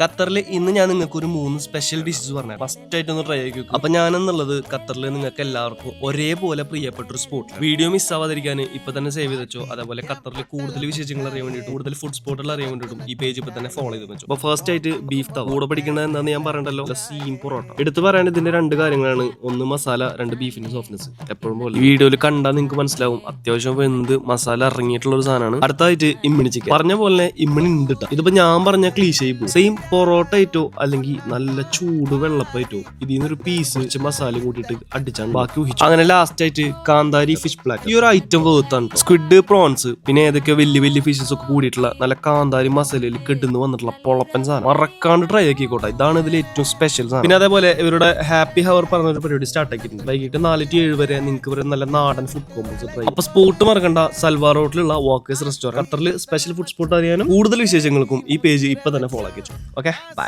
ഖത്തറിൽ ഇന്ന് ഞാൻ നിങ്ങൾക്ക് ഒരു മൂന്ന് സ്പെഷ്യൽ ഡിഷസ് പറഞ്ഞു ഫസ്റ്റ് ആയിട്ട് ഒന്ന് ട്രൈ ആക്കി അപ്പൊ ഞാനെന്നുള്ളത് ഖത്തറിൽ നിങ്ങൾക്ക് എല്ലാവർക്കും ഒരേപോലെ പ്രിയപ്പെട്ട ഒരു സ്പോട്ട് വീഡിയോ മിസ് ആവാതിരിക്കാൻ ഇപ്പൊ തന്നെ സേവ് ചെയ്ത് വെച്ചോ? അതേപോലെ ഖത്തറിൽ കൂടുതൽ വിശേഷങ്ങൾ അറിയാൻ വേണ്ടിയിട്ട് കൂടുതൽ ഫുഡ് സ്പോട്ടുകൾ അറിയാൻ വേണ്ടിയിട്ടും ഈ പേജ് ഇപ്പൊ തന്നെ ഫോളോ ചെയ്ത് വെച്ചു. അപ്പൊ ഫസ്റ്റ് ആയിട്ട് ബീഫ് തവ. കൂടെ പഠിക്കുന്നത് എന്താണെന്ന് ഞാൻ പറയണ്ടല്ലോ സീം പൊറോട്ട. എടുത്തു പറയാൻ ഇതിന്റെ രണ്ട് കാര്യങ്ങളാണ്. ഒന്ന് മസാല രണ്ട് ബീഫിന്റെ സോഫ്റ്റ്നെസ് എപ്പോഴും പോലെ. ഈ വീഡിയോയിൽ കണ്ടാൽ നിങ്ങൾക്ക് മനസ്സിലാവും. അത്യാവശ്യം എന്ത് മസാല ഇറങ്ങിയിട്ടുള്ള ഒരു സാധനമാണ്. അടുത്തായിട്ട് ഇമ്മിണി ചിക്കൻ പറഞ്ഞ പോലെ ഇമ്മിണി ഉണ്ട്. ഇതിപ്പോ ഞാൻ പറഞ്ഞ ക്ലീശ സെയിം പൊറോട്ട അല്ലെങ്കിൽ നല്ല ചൂട് വെള്ളപ്പായിട്ടോ ഇതിൽ നിന്നൊരു പീസ് വെച്ച് മസാല കൂട്ടിയിട്ട് അടിച്ചാണ് ബാക്കി ഊഹിച്ചു. അങ്ങനെ ലാസ്റ്റ് ആയിട്ട് കാന്താരി ഫിഷ് പ്ലാറ്റ് ഈ ഒരു ഐറ്റം വേർത്താണ് സ്ക്വിഡ് പ്രോൺസ് പിന്നെ ഏതൊക്കെ വലിയ വലിയ ഫിഷസ് ഒക്കെ കൂടിയിട്ടുള്ള നല്ല കാന്താരി മസാലയിൽ കെട്ടുന്നു വന്നിട്ടുള്ള പൊളപ്പൻ സാധനം. മറക്കാണ്ട് ട്രൈ ആക്കിക്കോട്ടെ. ഇതാണ് ഇതിൽ ഏറ്റവും സ്പെഷ്യൽ സാധനം. പിന്നെ അതേപോലെ ഇവരുടെ ഹാപ്പി ഹവർ പറഞ്ഞ ഒരു പരിപാടി സ്റ്റാർട്ട് ആക്കിയിട്ടുണ്ട്. വൈകിട്ട് നാല് ടു ഏഴ് വരെ നിങ്ങൾക്ക് ഇവരെ നല്ല നാടൻ ഫുഡ് കോമ്പോസ് ട്രൈ അപ്പൊ സ്പോട്ട് മറക്കണ്ട. സൽവാർ റോട്ടിലുള്ള വാക്കേഴ്സ് റെസ്റ്റോറന്റ് ഖത്തറിൽ സ്പെഷ്യൽ ഫുഡ് സ്പോട്ട് അറിയാനും കൂടുതൽ വിശേഷങ്ങൾക്കും ഈ പേജ് ഇപ്പൊ തന്നെ ഫോളോ ആക്കി Okay, bye.